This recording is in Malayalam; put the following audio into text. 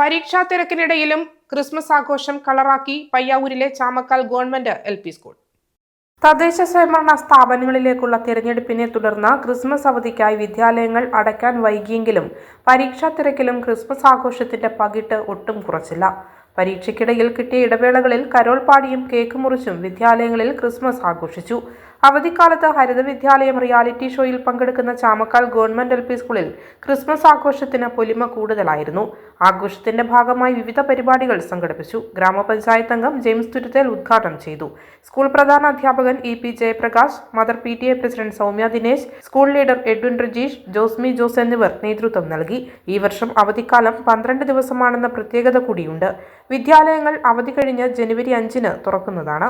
പരീക്ഷാ തിരക്കിനിടയിലും ക്രിസ്മസ് ആഘോഷം കളറാക്കി പയ്യാവൂരിലെ Chamakkal government L P school. തദ്ദേശ സ്വയംഭരണ സ്ഥാപനങ്ങളിലേക്കുള്ള തിരഞ്ഞെടുപ്പിനെ തുടർന്ന് ക്രിസ്മസ് അവധിക്കായി വിദ്യാലയങ്ങൾ അടയ്ക്കാൻ വൈകിയെങ്കിലും പരീക്ഷാ തിരക്കിലും ക്രിസ്മസ് ആഘോഷത്തിന്റെ പകിട്ട് ഒട്ടും കുറച്ചില്ല. പരീക്ഷയ്ക്കിടയിൽ കിട്ടിയ ഇടവേളകളിൽ കരോൾപാടിയും കേക്ക് മുറിച്ചും വിദ്യാലയങ്ങളിൽ ക്രിസ്മസ് ആഘോഷിച്ചു. അവധിക്കാലത്ത് ഹരിത വിദ്യാലയം റിയാലിറ്റി ഷോയിൽ പങ്കെടുക്കുന്ന ചാമക്കാൽ ഗവൺമെന്റ് എൽ പി സ്കൂളിൽ ക്രിസ്മസ് ആഘോഷത്തിന് പൊലിമ കൂടുതലായിരുന്നു. ആഘോഷത്തിന്റെ ഭാഗമായി വിവിധ പരിപാടികൾ സംഘടിപ്പിച്ചു. ഗ്രാമപഞ്ചായത്ത് അംഗം ജെയിംസ് തുരുത്തേൽ ഉദ്ഘാടനം ചെയ്തു. സ്കൂൾ പ്രധാന അധ്യാപകൻ E P Jayaprakash mother P T A president Soumya Dinesh school leader Edwin Rijeesh Josmi Jose എന്നിവർ നേതൃത്വം നൽകി. ഈ വർഷം അവധിക്കാലം പന്ത്രണ്ട് ദിവസമാണെന്ന പ്രത്യേകത കൂടിയുണ്ട്. വിദ്യാലയങ്ങൾ അവധി കഴിഞ്ഞ് ജനുവരി അഞ്ചിന് തുറക്കുന്നതാണ്.